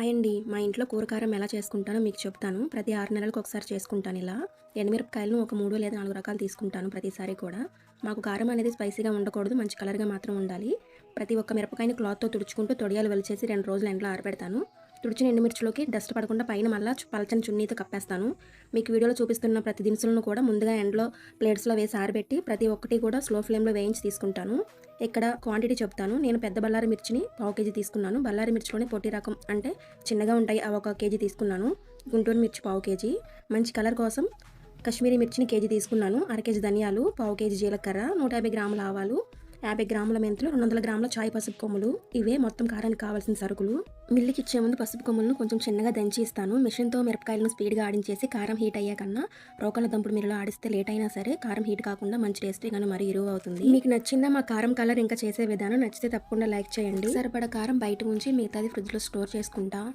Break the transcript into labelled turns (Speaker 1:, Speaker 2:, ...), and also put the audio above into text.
Speaker 1: Hi అండి మా ఇంట్లో కూరకారం ఎలా చేసుకుంటానో మీకు చెప్తాను. ప్రతి ఆరు నెలలకు ఒకసారి చేసుకుంటాను ఇలా. ఎండుమిరపకాయలను ఒక మూడు లేదా నాలుగు రకాలు తీసుకుంటాను ప్రతిసారి కూడా. మాకు కారం అనేది స్పైసీగా ఉండకూడదు మంచి కలర్గా మాత్రం ఉండాలి. ప్రతి ఒక్క మిరపకాయని క్లాత్తో తుడుచుకుంటూ తొడియాలు వెలిచేసి రెండు రోజులు ఎండలో ఆరబెడతాను. తుడిచిన ఎండుమిర్చిలోకి డస్ట్ పడకుండా పైన మళ్ళీ పలచని చున్నీతో కప్పేస్తాను. మీకు వీడియోలో చూపిస్తున్న ప్రతి దినుసులను కూడా ముందుగా ఎండలో ప్లేట్స్లో వేసి ఆరబెట్టి ప్రతి ఒక్కటి కూడా స్లో ఫ్లేమ్లో వేయించి తీసుకుంటాను. ఇక్కడ క్వాంటిటీ చెప్తాను. నేను పెద్ద బల్లారి మిర్చిని పావు కేజీ తీసుకున్నాను. బల్లారి మిర్చిలోనే పొట్టి రకం అంటే చిన్నగా ఉంటాయి. అవి ఒక కేజీ తీసుకున్నాను. గుంటూరు మిర్చి పావు కేజీ. మంచి కలర్ కోసం కశ్మీరీ మిర్చిని కేజీ తీసుకున్నాను. అర కేజీ ధనియాలు పావు కేజీ జీలకర్ర నూట యాభై గ్రాముల ఆవాలు యాభై గ్రాముల మెంతులు రెండు వందల గ్రాముల చాయ్ పసుపు కొమ్ములు. ఇవే మొత్తం కారానికి కావాల్సిన సరుకులు. మిల్లికి ఇచ్చే ముందు పసుపు కొమ్ములను కొంచెం చిన్నగా దంచి ఇస్తాను. మిషన్తో మిరపకాయలను స్పీడ్గా ఆడించేసి కారం హీట్ అయ్యాకన్నా రోకల దంపుడు మీరులో ఆడిస్తే లేట్ అయినా సరే కారం హీట్ కాకుండా మంచి టేస్టీ కానీ మరీ ఇరువు అవుతుంది. మీకు నచ్చిందా మా కారం కలర్ ఇంకా చేసే విధానం నచ్చితే తప్పకుండా లైక్ చేయండి. సరిపడా కారం బయట ఉంచి మిగతాది ఫ్రిడ్జ్లో స్టోర్ చేసుకుంటా.